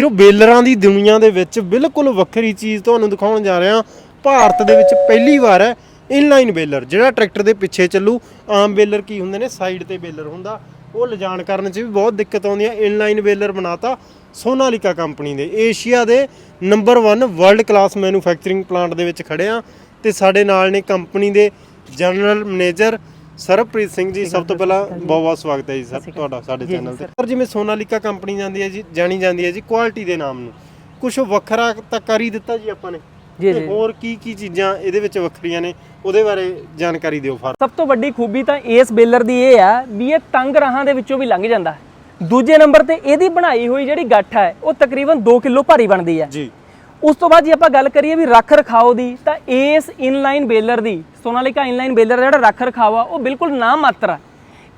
ਵੀਰੋ, ਬੇਲਰਾਂ ਦੀ ਦੁਨੀਆ ਦੇ ਵਿੱਚ ਬਿਲਕੁਲ ਵੱਖਰੀ ਚੀਜ਼ ਤੁਹਾਨੂੰ ਦਿਖਾਉਣ ਜਾ ਰਿਹਾ। ਭਾਰਤ ਦੇ ਵਿੱਚ ਪਹਿਲੀ ਵਾਰ ਹੈ ਇਨਲਾਈਨ ਬੇਲਰ, ਜਿਹੜਾ ਟਰੈਕਟਰ ਦੇ ਪਿੱਛੇ ਚੱਲੂ। ਆਮ ਬੇਲਰ ਕੀ ਹੁੰਦੇ ਨੇ? ਸਾਈਡ ਤੇ ਬੇਲਰ ਹੁੰਦਾ। ਉਹ ਲਿਜਾਣ ਕਰਨ 'ਚ ਵੀ ਬਹੁਤ ਦਿੱਕਤ ਆਉਂਦੀ ਹੈ। ਇਨਲਾਈਨ ਬੇਲਰ ਬਣਾਤਾ ਸੋਨਾਲੀਕਾ ਕੰਪਨੀ ਦੇ। ਏਸ਼ੀਆ ਦੇ number 1 world class manufacturing plant ਦੇ ਵਿੱਚ ਖੜੇ ਆ ਤੇ ਸਾਡੇ ਨਾਲ ਨੇ ਕੰਪਨੀ ਦੇ ਜਨਰਲ ਮੈਨੇਜਰ ਸਰਬਪ੍ਰੀਤ ਸਿੰਘ ਜੀ ਸਭ ਤੋਂ ਪਹਿਲਾਂ ਬਹੁਤ ਬਹੁਤ ਸਵਾਗਤ ਹੈ ਜੀ ਸਰ ਤੁਹਾਡਾ ਸਾਡੇ ਚੈਨਲ ਤੇ। ਸਰ। ਜਿਵੇਂ ਸੋਨਾਲੀਕਾ ਕੰਪਨੀ ਜਾਂਦੀ ਹੈ ਜੀ ਜਾਣੀ ਜਾਂਦੀ ਹੈ ਜੀ ਕੁਆਲਿਟੀ ਦੇ ਨਾਮ ਨੂੰ ਕੁਝ ਵੱਖਰਾ ਤਾਂ ਕਰ ਹੀ ਦਿੱਤਾ ਜੀ ਆਪਾਂ ਨੇ। ਜੀ। ਹੋਰ ਕੀ ਕੀ ਚੀਜ਼ਾਂ ਇਹਦੇ ਵਿੱਚ ਵੱਖਰੀਆਂ ਨੇ ਉਹਦੇ ਬਾਰੇ ਜਾਣਕਾਰੀ ਦਿਓ ਫਰ। ਸਭ ਤੋਂ ਵੱਡੀ ਖੂਬੀ ਤਾਂ ਇਸ ਬੇਲਰ ਦੀ ਇਹ ਆ ਵੀ ਇਹ ਤੰਗ ਰਾਹਾਂ ਦੇ ਵਿੱਚੋਂ ਵੀ ਲੰਘ ਜਾਂਦਾ ਦੂਜੇ ਨੰਬਰ ਤੇ ਇਹਦੀ ਬਣਾਈ ਹੋਈ ਜਿਹੜੀ ਗੱਠ ਹੈ ਉਹ ਤਕਰੀਬਨ 2 ਕਿਲੋ ਭਾਰੀ ਬਣਦੀ ਹੈ। ਜੀ। ਉਸ ਤੋਂ ਬਾਅਦ ਜੇ ਆਪਾਂ ਗੱਲ ਕਰੀਏ ਵੀ ਰੱਖ ਰਖਾਓ ਦੀ ਤਾਂ ਇਸ ਇਨਲਾਈਨ ਬੇਲਰ ਦੀ ਸੋਨਾਲੀਕਾ ਇਨਲਾਈਨ ਬੇਲਰ ਦਾ ਜਿਹੜਾ ਰੱਖ ਰਖਾਓ ਆ ਉਹ ਬਿਲਕੁਲ ਨਾ ਮਾਤਰ ਆ।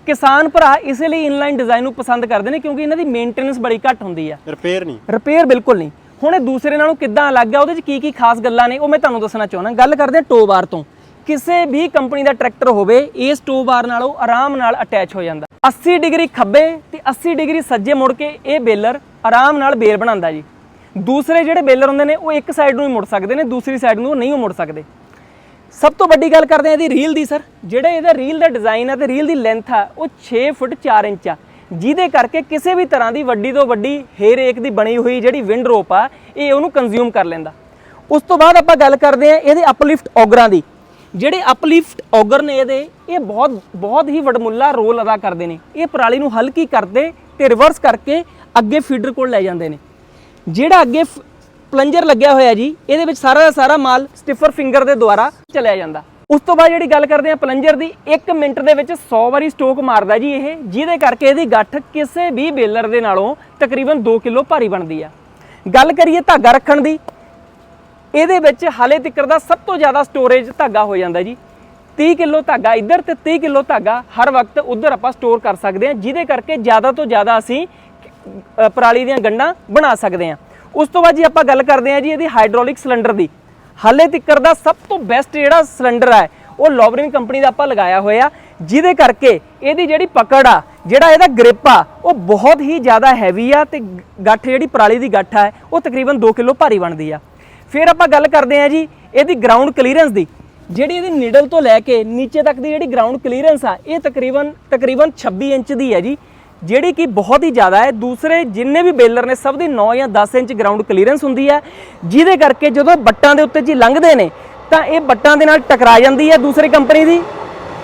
ਕਿਸਾਨ ਭਰਾ ਇਸੇ ਲਈ ਇਨਲਾਈਨ ਡਿਜ਼ਾਈਨ ਨੂੰ ਪਸੰਦ ਕਰਦੇ ਨੇ ਕਿਉਂਕਿ ਇਹਨਾਂ ਦੀ ਮੇਨਟੇਨੈਂਸ ਬੜੀ ਘੱਟ ਹੁੰਦੀ ਆ। ਰਿਪੇਅਰ ਨਹੀਂ। ਰਿਪੇਅਰ ਬਿਲਕੁਲ ਨਹੀਂ। ਹੁਣ ਇਹ ਦੂਸਰੇ ਨਾਲੋਂ ਕਿੱਦਾਂ ਅਲੱਗ ਆ ਉਹਦੇ 'ਚ ਕੀ ਕੀ ਖਾਸ ਗੱਲਾਂ ਨੇ ਉਹ ਮੈਂ ਤੁਹਾਨੂੰ ਦੱਸਣਾ ਚਾਹੁੰਦਾ। ਗੱਲ ਕਰਦੇ ਹਾਂ ਟੋ ਬਾਰ ਤੋਂ। ਕਿਸੇ ਵੀ ਕੰਪਨੀ ਦਾ ਟਰੈਕਟਰ ਹੋਵੇ ਇਸ ਟੋ ਬਾਰ ਨਾਲੋਂ ਆਰਾਮ ਨਾਲ ਅਟੈਚ ਹੋ ਜਾਂਦਾ। 80 ਡਿਗਰੀ ਖੱਬੇ ਤੇ 80 ਡਿਗਰੀ ਸੱਜੇ ਮੁੜ ਕੇ ਇਹ ਬੇਲਰ ਆਰਾਮ ਨਾਲ ਬੇਲ ਬਣਾਉਂਦਾ ਜੀ। ਦੂਸਰੇ ਜਿਹੜੇ ਬੇਲਰ ਹੁੰਦੇ ਨੇ ਉਹ ਇੱਕ ਸਾਈਡ ਨੂੰ ਹੀ ਮੁੜ ਸਕਦੇ ਨੇ ਦੂਸਰੀ ਸਾਈਡ ਨੂੰ ਉਹ ਨਹੀਂ ਮੁੜ ਸਕਦੇ। ਸਭ ਤੋਂ ਵੱਡੀ ਗੱਲ ਕਰਦੇ ਆ ਇਹਦੀ ਰੀਲ ਦੀ ਸਰ ਜਿਹੜਾ ਇਹਦਾ ਰੀਲ ਦਾ ਡਿਜ਼ਾਈਨ ਆ ਤੇ ਰੀਲ ਦੀ ਲੈਂਥ ਆ, ਉਹ 6 ਫੁੱਟ 4 ਇੰਚ ਆ। ਜਿਹਦੇ ਕਰਕੇ ਕਿਸੇ ਵੀ ਤਰ੍ਹਾਂ ਦੀ ਵੱਡੀ ਤੋਂ ਵੱਡੀ ਹੇਰ ਏਕ ਦੀ ਬਣੀ ਹੋਈ ਜਿਹੜੀ ਵਿੰਡ ਰੋਪ ਆ, ਇਹ ਉਹਨੂੰ ਕੰਜ਼ਿਊਮ ਕਰ ਲੈਂਦਾ। ਉਸ ਤੋਂ ਬਾਅਦ ਆਪਾਂ ਗੱਲ ਕਰਦੇ ਆ ਇਹਦੇ ਅਪਲਿਫਟ ਔਗਰਾਂ ਦੀ। ਜਿਹੜੇ ਅਪਲਿਫਟ ਔਗਰ ਨੇ ਇਹਦੇ, ਇਹ ਬਹੁਤ ਬਹੁਤ ਹੀ ਵਡਮੁੱਲਾ ਰੋਲ ਅਦਾ ਕਰਦੇ ਨੇ। ਇਹ ਪਰਾਲੀ ਨੂੰ ਹਲਕੀ ਕਰਦੇ, ਤੇ ਰਿਵਰਸ ਕਰਕੇ ਅੱਗੇ ਫੀਡਰ ਕੋਲ ਲੈ ਜਾਂਦੇ ਨੇ। ਜਿਹੜਾ ਅੱਗੇ ਫ- ਪਲੰਜਰ ਲੱਗਿਆ ਹੋਇਆ ਜੀ, ਇਹਦੇ ਵਿੱਚ ਸਾਰਾ ਦਾ ਸਾਰਾ ਮਾਲ ਸਟਿਫਰ ਫਿੰਗਰ ਦੇ ਦੁਆਰਾ ਚਲਿਆ ਜਾਂਦਾ। ਉਸ ਤੋਂ ਬਾਅਦ ਜਿਹੜੀ ਗੱਲ ਕਰਦੇ ਆ ਪਲੰਜਰ ਦੀ 1 ਮਿੰਟ ਦੇ ਵਿੱਚ 100 ਵਾਰੀ ਸਟੋਕ ਮਾਰਦਾ ਜੀ ਇਹ, ਜਿਹਦੇ ਕਰਕੇ ਇਹਦੀ ਗੱਠ ਕਿਸੇ ਵੀ ਬੇਲਰ ਦੇ ਨਾਲੋਂ ਤਕਰੀਬਨ 2 ਕਿਲੋ ਭਾਰੀ ਬਣਦੀ ਆ। ਗੱਲ ਕਰੀਏ ਧਾਗਾ ਰੱਖਣ ਦੀ, ਇਹਦੇ ਵਿੱਚ ਹਾਲੇ ਤੱਕਰ ਦਾ ਸਭ ਤੋਂ ਜ਼ਿਆਦਾ ਸਟੋਰੇਜ ਧਾਗਾ ਹੋ ਜਾਂਦਾ ਜੀ। 30 ਕਿਲੋ ਧਾਗਾ ਇੱਧਰ ਤੇ 30 ਕਿਲੋ ਧਾਗਾ ਹਰ ਵਕਤ ਉੱਧਰ ਆਪਾਂ ਸਟੋਰ ਕਰ ਸਕਦੇ ਹਾਂ, ਜਿਹਦੇ ਕਰਕੇ ਜ਼ਿਆਦਾ ਤੋਂ ਜ਼ਿਆਦਾ ਅਸੀਂ ਪਰਾਲੀ ਦੀਆਂ ਗੰਢਾਂ ਬਣਾ ਸਕਦੇ ਹਾਂ। ਉਸ ਤੋਂ ਬਾਅਦ ਜੀ ਆਪਾਂ ਗੱਲ ਕਰਦੇ ਹਾਂ ਜੀ ਇਹਦੀ ਹਾਈਡ੍ਰੋਲਿਕ ਸਿਲੰਡਰ ਦੀ। ਹਾਲੇ ਤੱਕਰ ਦਾ ਸਭ ਤੋਂ ਬੈਸਟ ਜਿਹੜਾ ਸਿਲੰਡਰ ਹੈ, ਉਹ ਲੋਬਰਿੰਗ ਕੰਪਨੀ ਦਾ ਆਪਾਂ ਲਗਾਇਆ ਹੋਇਆ। ਜਿਹਦੇ ਕਰਕੇ ਇਹਦੀ ਜਿਹੜੀ ਪਕੜ ਆ, ਜਿਹੜਾ ਇਹਦਾ ਗ੍ਰਿਪ ਆ, ਉਹ ਬਹੁਤ ਹੀ ਜ਼ਿਆਦਾ ਹੈਵੀ ਆ ਤੇ ਗੱਠ ਜਿਹੜੀ ਪਰਾਲੀ ਦੀ ਗੱਠ ਆ, ਉਹ ਤਕਰੀਬਨ 2 ਕਿਲੋ ਭਾਰੀ ਬਣਦੀ ਆ। ਫਿਰ ਆਪਾਂ ਗੱਲ ਕਰਦੇ ਹਾਂ ਜੀ ਇਹਦੀ ਗਰਾਊਂਡ ਕਲੀਅਰੈਂਸ ਦੀ। ਜਿਹੜੀ ਇਹਦੀ ਨਿਡਲ ਤੋਂ ਲੈ ਕੇ ਨੀਚੇ ਤੱਕ ਦੀ ਜਿਹੜੀ ਗਰਾਊਂਡ ਕਲੀਅਰੈਂਸ ਆ, ਇਹ ਤਕਰੀਬਨ ਤਕਰੀਬਨ 26 ਇੰਚ ਦੀ ਹੈ ਜੀ। ਜਿਹੜੀ ਕਿ ਬਹੁਤ ਹੀ ਜ਼ਿਆਦਾ ਹੈ। ਦੂਸਰੇ ਜਿੰਨੇ ਵੀ ਬੇਲਰ ਨੇ ਸਭ ਦੀ 9 ਜਾਂ 10 ਇੰਚ ਗਰਾਊਂਡ ਕਲੀਅਰੈਂਸ ਹੁੰਦੀ ਹੈ। ਜਿਹਦੇ ਕਰਕੇ ਜਦੋਂ ਬੱਟਾਂ ਦੇ ਉੱਤੇ ਜੀ ਲੰਘਦੇ ਨੇ ਤਾਂ ਇਹ ਬੱਟਾਂ ਦੇ ਨਾਲ ਟਕਰਾ ਜਾਂਦੀ ਹੈ ਦੂਸਰੀ ਕੰਪਨੀ ਦੀ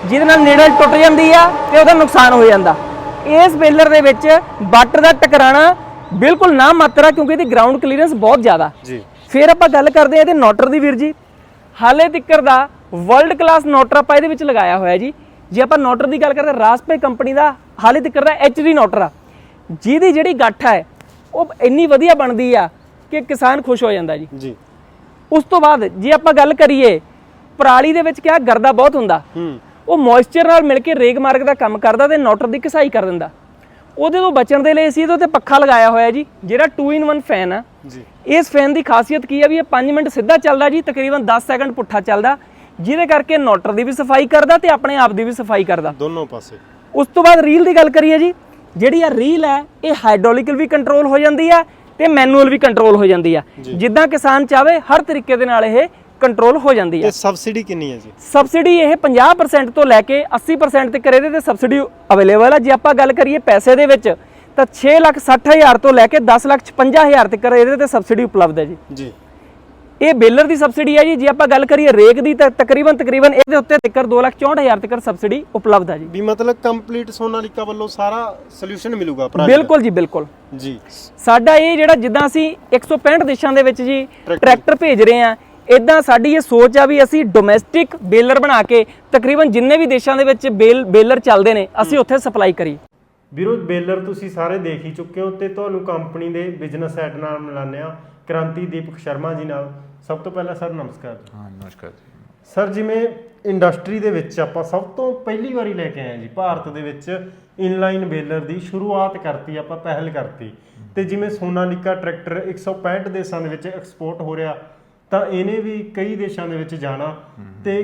ਜਿਹਦੇ ਨਾਲ ਨੀਡਲ ਟੁੱਟ ਜਾਂਦੀ ਆ ਤੇ ਉਹਦਾ ਨੁਕਸਾਨ ਹੋ ਜਾਂਦਾ। ਇਸ ਬੇਲਰ ਦੇ ਵਿੱਚ ਬੱਟ ਦਾ ਟਕਰਾਣਾ ਬਿਲਕੁਲ ਨਾ ਮਾਤਰਾ ਕਿਉਂਕਿ ਇਹਦੀ ਗਰਾਊਂਡ ਕਲੀਅਰੈਂਸ ਬਹੁਤ ਜ਼ਿਆਦਾ। ਜੀ। ਫਿਰ ਆਪਾਂ ਗੱਲ ਕਰਦੇ ਹਾਂ ਇਹਦੇ ਨੋਟਰ ਦੀ ਵੀਰ ਜੀ। ਹਾਲੇ ਤੱਕਰ ਦਾ ਵਰਲਡ ਕਲਾਸ ਨੋਟਰ ਆਪਾਂ ਇਹਦੇ ਵਿੱਚ ਲਗਾਇਆ ਹੋਇਆ ਜੀ। ਜੇ ਆਪਾਂ ਨੋਟਰ ਦੀ ਗੱਲ ਕਰਦੇ ਰਾਸਪੇ ਕੰਪਨੀ ਦਾ ਹਾਲੇ ਤੱਕਰ ਦਾ ਐਚਡੀ ਨੋਟਰ ਆ। ਜਿਹਦੀ ਜਿਹੜੀ ਗੱਠ ਹੈ ਉਹ ਇੰਨੀ ਵਧੀਆ ਬਣਦੀ ਆ ਕਿ ਕਿਸਾਨ ਖੁਸ਼ ਹੋ ਜਾਂਦਾ ਜੀ। ਜੀ। ਉਸ ਤੋਂ ਬਾਅਦ ਜੇ ਆਪਾਂ ਗੱਲ ਕਰੀਏ ਪਰਾਲੀ ਦੇ ਵਿੱਚ ਕਿਆ ਗਰਦਾ ਬਹੁਤ ਹੁੰਦਾ। ਹੂੰ। ਉਹ ਮੋਇਸਚਰ ਨਾਲ ਮਿਲ ਕੇ ਰੇਗ ਮਾਰਗ ਦਾ ਕੰਮ ਕਰਦਾ ਤੇ ਨੋਟਰ ਦੀ ਕਸਾਈ ਕਰ ਦਿੰਦਾ। ਉਹਦੇ ਤੋਂ ਬਚਣ ਦੇ ਲਈ ਅਸੀਂ ਇਹਦੇ ਉੱਤੇ ਪੱਖਾ ਲਗਾਇਆ ਹੋਇਆ ਜੀ ਜਿਹੜਾ 2 ਇਨ 1 ਫੈਨ ਆ। ਜੀ। ਇਸ ਫੈਨ ਦੀ ਖਾਸੀਅਤ ਕੀ ਆ ਵੀ ਇਹ 5 ਮਿੰਟ ਸਿੱਧਾ ਚੱਲਦਾ ਜੀ ਤਕਰੀਬਨ 10 ਸੈਕਿੰਡ ਪੁੱਠਾ ਚੱਲਦਾ। ਜਿਹਦੇ ਕਰਕੇ ਨੋਟਰ ਦੀ ਵੀ ਸਫ਼ਾਈ ਕਰਦਾ ਤੇ ਆਪਣੇ ਆਪ ਦੀ ਵੀ ਸਫ਼ਾਈ ਕਰਦਾ। ਦੋਨੋਂ ਪਾਸੇ। ਉਸ ਤੋਂ ਬਾਅਦ ਰੀਲ ਦੀ ਗੱਲ ਕਰੀਏ ਜੀ ਜਿਹੜੀ ਆ ਰੀਲ ਹੈ ਇਹ ਹਾਈਡ੍ਰੋਲਿਕਲ ਵੀ ਕੰਟਰੋਲ ਹੋ ਜਾਂਦੀ ਆ ਤੇ ਮੈਨੂਅਲ ਵੀ ਕੰਟਰੋਲ ਹੋ ਜਾਂਦੀ ਆ। ਜਿੱਦਾਂ ਕਿਸਾਨ ਚਾਵੇ ਹਰ ਤਰੀਕੇ ਦੇ ਨਾਲ ਇਹ ਕੰਟਰੋਲ ਹੋ ਜਾਂਦੀ ਆ। ਤੇ ਸਬਸਿਡੀ ਕਿੰਨੀ ਹੈ ਜੀ? ਸਬਸਿਡੀ ਇਹ 50% ਤੋਂ ਲੈ ਕੇ 80% ਤੱਕ ਇਹਦੇ ਤੇ ਸਬਸਿਡੀ ਅਵੇਲੇਬਲ ਹੈ ਜੇ ਆਪਾਂ ਗੱਲ ਕਰੀਏ ਪੈਸੇ ਦੇ ਵਿੱਚ ਤਾਂ 6 ਲੱਖ 60 ਹਜ਼ਾਰ ਤੋਂ ਲੈ ਕੇ 10 ਲੱਖ 56 ਹਜ਼ਾਰ ਤੱਕ ਇਹਦੇ ਤੇ ਸਬਸਿਡੀ ਉਪਲਬਧ ਹੈ ਜੀ। ਜੀ। ਇਹ ਬੇਲਰ ਦੀ ਸਬਸਿਡੀ ਹੈ ਜੀ। ਜੇ ਆਪਾਂ ਗੱਲ ਕਰੀਏ ਰੇਕ ਦੀ ਤਾਂ ਤਕਰੀਬਨ ਤਕਰੀਬਨ ਇਹਦੇ ਉੱਤੇ ਤੱਕ 2 ਲੱਖ 64 ਹਜ਼ਾਰ ਤੱਕ ਸਬਸਿਡੀ ਉਪਲਬਧ ਹੈ ਜੀ। ਵੀ ਮਤਲਬ ਕੰਪਲੀਟ ਸੋਨਾਲੀਕਾ ਵੱਲੋਂ ਸਾਰਾ ਸੋਲੂਸ਼ਨ ਮਿਲੂਗਾ ਬਿਲਕੁਲ ਜੀ ਬਿਲਕੁਲ। ਜੀ। ਸਾਡਾ ਇਹ ਜਿਹੜਾ ਜਿੱਦਾਂ ਅਸੀਂ 165 ਦੇਸ਼ਾਂ ਦੇ ਵਿੱਚ ਜੀ ਟਰੈਕਟਰ ਭੇਜ ਰਹੇ ਆ ਇਦਾਂ ਸਾਡੀ ਇਹ ਸੋਚ ਆ ਵੀ ਅਸੀਂ ਡੋਮੈਸਟਿਕ ਬੇਲਰ ਬਣਾ ਕੇ ਤਕਰੀਬਨ ਜਿੰਨੇ ਵੀ ਦੇਸ਼ਾਂ ਦੇ ਵਿੱਚ ਬੇਲ ਬੇਲਰ ਚੱਲਦੇ ਨੇ ਅਸੀਂ ਉੱਥੇ ਸਪਲਾਈ ਕਰੀਏ। ਵੀਰੋ ਬੇਲਰ ਤੁਸੀਂ ਸਾਰੇ ਦੇਖ ਹੀ ਚੁੱਕੇ ਹੋ ਤੇ ਤੁਹਾਨੂੰ ਕੰਪਨੀ ਦੇ ਬਿਜ਼ਨਸ ਹੈਡ ਨਾਲ ਮਿਲਾਨੇ ਆ ਕ੍ਰਾਂਤੀ ਦੀਪਕ ਸ਼ਰਮਾ ਜੀ ਨਾਲ। ਸਭ ਤੋਂ ਪਹਿਲਾਂ ਸਰ ਨਮਸਕਾਰ ਹਾਂ ਨਮਸਕਾਰ ਜੀ। ਸਰ ਜਿਵੇਂ ਇੰਡਸਟਰੀ ਦੇ ਵਿੱਚ ਆਪਾਂ ਸਭ ਤੋਂ ਪਹਿਲੀ ਵਾਰੀ ਲੈ ਕੇ ਆਏ ਹਾਂ ਜੀ ਭਾਰਤ ਦੇ ਵਿੱਚ ਇਨਲਾਈਨ ਬੇਲਰ ਦੀ ਸ਼ੁਰੂਆਤ ਕਰਤੀ ਆਪਾਂ ਪਹਿਲ ਕਰਤੀ। ਤੇ ਜਿਵੇਂ ਸੋਨਾਲੀਕਾ ਟਰੈਕਟਰ 165 ਦੇਸ਼ਾਂ ਦੇ ਵਿੱਚ ਐਕਸਪੋਰਟ ਹੋ ਰਿਹਾ ਤਾਂ ਇਹਨੇ ਵੀ ਕਈ ਦੇਸ਼ਾਂ ਦੇ ਵਿੱਚ ਜਾਣਾ। ਤੇ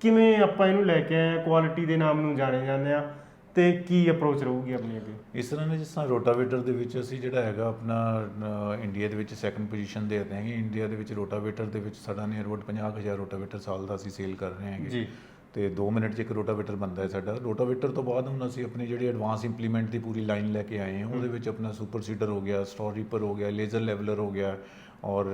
ਕਿਵੇਂ ਆਪਾਂ ਇਹਨੂੰ ਲੈ ਕੇ ਆਏ ਕੁਆਲਿਟੀ ਦੇ ਨਾਮ ਨੂੰ ਜਾਣੇ ਜਾਂਦੇ ਆ ਤੇ ਕੀ ਅਪਰੋਚ ਰਹੂਗੀ ਆਪਣੀ ਅੱਗੇ? ਇਸ ਤਰ੍ਹਾਂ ਨੇ ਜਿਸ ਤਰ੍ਹਾਂ ਰੋਟਾਵੇਟਰ ਦੇ ਵਿੱਚ ਅਸੀਂ ਜਿਹੜਾ ਹੈਗਾ ਆਪਣਾ ਇੰਡੀਆ ਦੇ ਵਿੱਚ ਸੈਕੰਡ ਪੋਜੀਸ਼ਨ ਦੇ ਰਹੇ ਹਾਂ ਇੰਡੀਆ ਦੇ ਵਿੱਚ ਰੋਟਾਵੇਟਰ ਦੇ ਵਿੱਚ ਸਾਡਾ ਨੀਅਰ ਅਬਾਊਟ 50000 ਰੋਟਾਵੇਟਰ ਸਾਲ ਦਾ ਅਸੀਂ ਸੇਲ ਕਰ ਰਹੇ ਹਾਂਗੇ। ਜੀ। ਤੇ 2 ਮਿੰਟ 'ਚ ਇੱਕ ਰੋਟਾਵੇਟਰ ਬਣਦਾ ਹੈ ਸਾਡਾ। ਰੋਟਾਵੇਟਰ ਤੋਂ ਬਾਅਦ ਹੁਣ ਅਸੀਂ ਆਪਣੀ ਜਿਹੜੀ ਐਡਵਾਂਸ ਇੰਪਲੀਮੈਂਟ ਦੀ ਪੂਰੀ ਲਾਈਨ ਲੈ ਕੇ ਆਏ ਹਾਂ। ਉਹਦੇ ਵਿੱਚ ਆਪਣਾ ਸੁਪਰ ਸੀਡਰ ਹੋ ਗਿਆ ਸਟੋਰ ਰੀਪਰ ਹੋ ਗਿਆ ਲੇਜ਼ਰ ਲੈਵਲਰ ਹੋ ਗਿਆ ਔਰ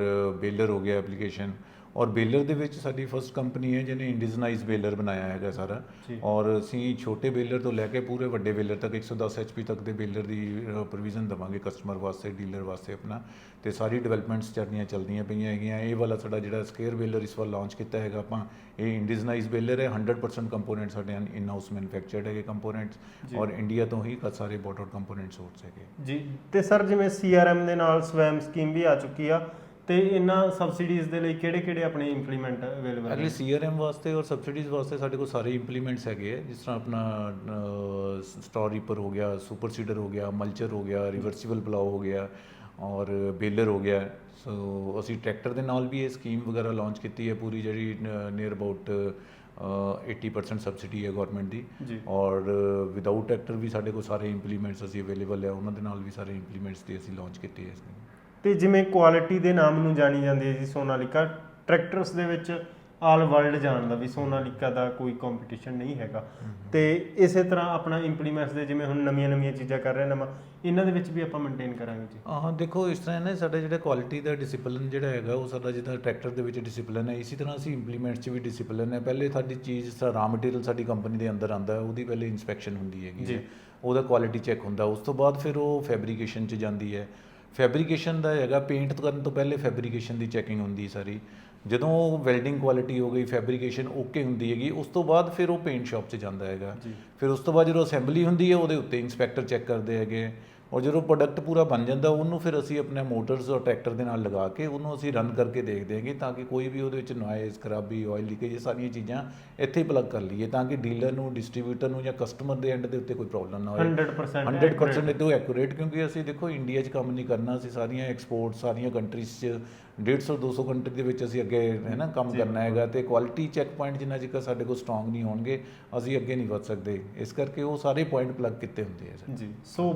ਬੇਲਰ ਹੋ ਗਿਆ ਐਪਲੀਕੇਸ਼ਨ ਔਰ ਬੇਲਰ ਦੇ ਵਿੱਚ ਸਾਡੀ ਫਰਸਟ ਕੰਪਨੀ ਹੈ ਜਿਹਨੇ ਇੰਡੀਜਨਾਈਜ਼ ਬੇਲਰ ਬਣਾਇਆ ਹੈਗਾ ਸਾਰਾ। ਔਰ ਅਸੀਂ ਛੋਟੇ ਬੇਲਰ ਤੋਂ ਲੈ ਕੇ ਪੂਰੇ ਵੱਡੇ ਬੇਲਰ ਤੱਕ 110 ਐਚਪੀ ਤੱਕ ਦੇ ਬੇਲਰ ਦੀ ਪ੍ਰੋਵੀਜ਼ਨ ਦਵਾਂਗੇ ਕਸਟਮਰ ਵਾਸਤੇ ਡੀਲਰ ਵਾਸਤੇ ਆਪਣਾ। ਤੇ ਸਾਰੀ ਡਿਵੈਲਪਮੈਂਟਸ ਚੱਲਦੀਆਂ ਚੱਲਦੀਆਂ ਪਈਆਂ ਹੈਗੀਆਂ। ਇਹ ਵਾਲਾ ਸਾਡਾ ਜਿਹੜਾ ਸਕੇਅਰ ਬੇਲਰ ਇਸ ਵਾਰ ਲਾਂਚ ਕੀਤਾ ਹੈਗਾ ਆਪਾਂ ਇਹ ਇੰਡੀਜਨਾਈਜ਼ ਬੇਲਰ ਹੈ। 100% ਕੰਪੋਨੈਂਟ ਸਾਡੇ ਇਨ ਹਾਊਸ ਮੈਨੂਫੈਕਚਰਡ ਹੈਗੇ ਕੰਪੋਨੈਂਟਸ ਔਰ ਇੰਡੀਆ ਤੋਂ ਹੀ ਕ- ਸਾਰੇ ਬੋਟਡ ਕੰਪੋਨੈਂਟ ਸੋਰਸ ਹੈਗੇ। ਜੀ। ਤੇ ਸਰ ਜਿਵੇਂ ਸੀਆਰਐਮ ਦੇ ਨਾਲ ਸਵੈਮ ਸਕੀਮ ਵੀ ਆ ਚੁੱਕੀ ਆ। ਤੇ ਇਹਨਾਂ ਸਬਸਿਡੀਜ਼ ਦੇ ਲਈ ਕਿਹੜੇ-ਕਿਹੜੇ ਆਪਣੇ ਇੰਪਲੀਮੈਂਟ ਅਵੇਲੇਬਲ ਅਗਲੇ ਸੀਆਰਐਮ ਵਾਸਤੇ ਔਰ ਸਬਸਿਡੀਜ਼ ਵਾਸਤੇ ਸਾਡੇ ਕੋਲ ਸਾਰੇ ਇੰਪਲੀਮੈਂਟਸ ਹੈਗੇ ਆ ਜਿਸ ਤਰ੍ਹਾਂ ਆਪਣਾ ਸਟੋਰ ਰੀਪਰ ਹੋ ਗਿਆ ਸੁਪਰ ਸੀਡਰ ਹੋ ਗਿਆ ਮਲਚਰ ਹੋ ਗਿਆ ਰਿਵਰਸੀਬਲ ਪਲਾਓ ਹੋ ਗਿਆ ਔਰ ਬੇਲਰ ਹੋ ਗਿਆ। ਸੋ ਅਸੀਂ ਟਰੈਕਟਰ ਦੇ ਨਾਲ ਵੀ ਇਹ ਸਕੀਮ ਵਗੈਰਾ ਲਾਂਚ ਕੀਤੀ ਹੈ ਪੂਰੀ ਜਿਹੜੀ ਨੀਅਰ ਅਬਾਊਟ 80% ਸਬਸਿਡੀ ਹੈ ਗਵਰਨਮੈਂਟ ਦੀ। ਔਰ ਵਿਦਆਊਟ ਟਰੈਕਟਰ ਵੀ ਸਾਡੇ ਕੋਲ ਸਾਰੇ ਇੰਪਲੀਮੈਂਟਸ ਅਸੀਂ ਅਵੇਲੇਬਲ ਹੈ ਉਹਨਾਂ ਦੇ ਨਾਲ ਵੀ ਸਾਰੇ ਇੰਪਲੀਮੈਂਟਸ ਦੀ ਅਸੀਂ ਲਾਂਚ ਕੀਤੀ ਹੈ ਸਕੀਮ ਤੇ ਜਿਵੇਂ ਕੁਆਲਿਟੀ ਦੇ ਨਾਮ ਨੂੰ ਜਾਣੀ ਜਾਂਦੀ ਹੈ ਜੀ ਸੋਨਾਲੀਕਾ ਟਰੈਕਟਰਸ ਦੇ ਵਿੱਚ ਆਲ ਵਰਲਡ ਜਾਣਦਾ ਵੀ ਸੋਨਾਲੀਕਾ ਦਾ ਕੋਈ ਕੰਪੀਟੀਸ਼ਨ ਨਹੀਂ ਹੈਗਾ। ਤੇ ਇਸੇ ਤਰ੍ਹਾਂ ਆਪਣਾ ਇੰਪਲੀਮੈਂਟਸ ਦੇ ਜਿਵੇਂ ਹੁਣ ਨਵੀਆਂ-ਨਵੀਆਂ ਚੀਜ਼ਾਂ ਕਰ ਰਹੇ ਨਵਾਂ ਇਹਨਾਂ ਦੇ ਵਿੱਚ ਵੀ ਆਪਾਂ ਮੇਨਟੇਨ ਕਰਾਂਗੇ ਜੀ। ਹਾਂ ਦੇਖੋ ਇਸ ਤਰ੍ਹਾਂ ਨਾ ਸਾਡਾ ਜਿਹੜਾ ਕੁਆਲਿਟੀ ਦਾ ਡਿਸਪਲਿਨ ਜਿਹੜਾ ਹੈਗਾ ਉਹ ਸਾਡਾ ਜਿੱਦਾਂ ਟਰੈਕਟਰ ਦੇ ਵਿੱਚ ਡਿਸਪਲਿਨ ਹੈ ਇਸੇ ਤਰ੍ਹਾਂ ਅਸੀਂ ਇੰਪਲੀਮੈਂਟਸ 'ਚ ਵੀ ਡਿਸਪਲਿਨ ਹੈ। ਪਹਿਲੇ ਸਾਡੀ ਚੀਜ਼ ਤਰ੍ਹਾਂ ਰਾ ਮਟੀਰੀਅਲ ਸਾਡੀ ਕੰਪਨੀ ਦੇ ਅੰਦਰ ਆਂਦਾ ਹੈ ਉਹਦੀ ਪਹਿਲੇ ਇਨਸਪੈਕਸ਼ਨ ਹੁੰਦੀ ਹੈਗੀ ਉਹਦਾ ਕੁਆਲਿਟੀ ਚੈੱਕ ਹੁੰਦਾ ਉਸ ਤੋਂ ਬਾਅਦ ਫਿਰ ਉਹ ਫੈਬਰੀਕੇਸ਼ਨ 'ਚ ਜਾਂਦੀ ਹੈ। ਫੈਬਰੀਕੇਸ਼ਨ ਦਾ ਹੈਗਾ ਪੇਂਟ ਕਰਨ ਤੋਂ ਪਹਿਲੇ ਫੈਬਰੀਕੇਸ਼ਨ ਦੀ ਚੈਕਿੰਗ ਹੁੰਦੀ ਸਾਰੀ। ਜਦੋਂ ਉਹ ਵੈਲਡਿੰਗ ਕੁਆਲਿਟੀ ਹੋ ਗਈ ਫੈਬਰੀਕੇਸ਼ਨ ਓਕੇ ਹੁੰਦੀ ਹੈਗੀ ਉਸ ਤੋਂ ਬਾਅਦ ਫਿਰ ਉਹ ਪੇਂਟ ਸ਼ਾਪ 'ਚ ਜਾਂਦਾ ਹੈਗਾ। ਫਿਰ ਉਸ ਤੋਂ ਬਾਅਦ ਜਦੋਂ ਅਸੈਂਬਲੀ ਹੁੰਦੀ ਹੈ ਉਹਦੇ ਉੱਤੇ ਇੰਸਪੈਕਟਰ ਚੈੱਕ ਕਰਦੇ ਹੈਗੇ। ਔਰ ਜਦੋਂ ਪ੍ਰੋਡਕਟ ਪੂਰਾ ਬਣ ਜਾਂਦਾ ਉਹਨੂੰ ਫਿਰ ਅਸੀਂ ਆਪਣੇ ਮੋਟਰਸ ਔਰ ਟਰੈਕਟਰ ਦੇ ਨਾਲ ਲਗਾ ਕੇ ਉਹਨੂੰ ਅਸੀਂ ਰਨ ਕਰਕੇ ਦੇਖਦੇ ਹੈਗੇ ਤਾਂ ਕਿ ਕੋਈ ਵੀ ਉਹਦੇ ਵਿੱਚ ਨੋਇਜ਼ ਖਰਾਬੀ ਆਇਲ ਲੀਕੇਜ ਇਹ ਸਾਰੀਆਂ ਚੀਜ਼ਾਂ ਇੱਥੇ ਹੀ ਪਲੱਗ ਕਰ ਲਈਏ ਤਾਂ ਕਿ ਡੀਲਰ ਨੂੰ ਡਿਸਟ੍ਰੀਬਿਊਟਰ ਨੂੰ ਜਾਂ ਕਸਟਮਰ ਦੇ ਐਂਡ ਦੇ ਉੱਤੇ ਕੋਈ ਪ੍ਰੋਬਲਮ ਨਾ ਹੋਏ। 100% 100% ਇਹ ਤੋਂ ਐਕੂਰੇਟ ਕਿਉਂਕਿ ਅਸੀਂ ਦੇਖੋ ਇੰਡੀਆ 'ਚ ਕੰਮ ਨਹੀਂ ਕਰਨਾ ਅਸੀਂ ਸਾਰੀਆਂ ਐਕਸਪੋਰਟ ਸਾਰੀਆਂ ਕੰਟਰੀਜ਼ 'ਚ 150 200 ਕੰਟਰੀ ਦੇ ਵਿੱਚ ਅਸੀਂ ਅੱਗੇ ਹੈ ਨਾ ਕੰਮ ਕਰਨਾ ਹੈਗਾ ਤੇ ਕੁਆਲਿਟੀ ਚੈੱਕ ਪੁਆਇੰਟ ਜਿੰਨਾ ਚਿਰ ਸਾਡੇ ਕੋਲ ਸਟਰੋਂਗ ਨਹੀਂ ਹੋਣਗੇ ਅਸੀਂ ਅੱਗੇ ਨਹੀਂ ਵਧ ਸਕਦੇ। ਇਸ ਕਰਕੇ ਉਹ ਸਾਰੇ ਪੁਆਇੰਟ ਪਲੱਗ ਕੀਤੇ ਹੁੰਦੇ ਆ ਜੀ ਸੋ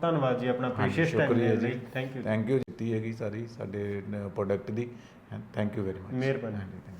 ਧੰਨਵਾਦ ਜੀ ਆਪਣਾ ਪ੍ਰੈਸ਼ੀਅਸ ਟਾਈਮ ਸ਼ੁਕਰੀਆ ਦੇ ਜੀ। ਲਈ। ਥੈਂਕ ਯੂ ਥੈਂਕ ਯੂ ਦਿੱਤੀ ਹੈਗੀ ਸਾਰੀ ਸਾਡੇ ਪ੍ਰੋਡਕਟ ਦੀ। ਥੈਂਕ ਯੂ ਵੈਰੀ ਮਚ ਮਿਹਰਬਾਨੀ। ਹਾਂਜੀ.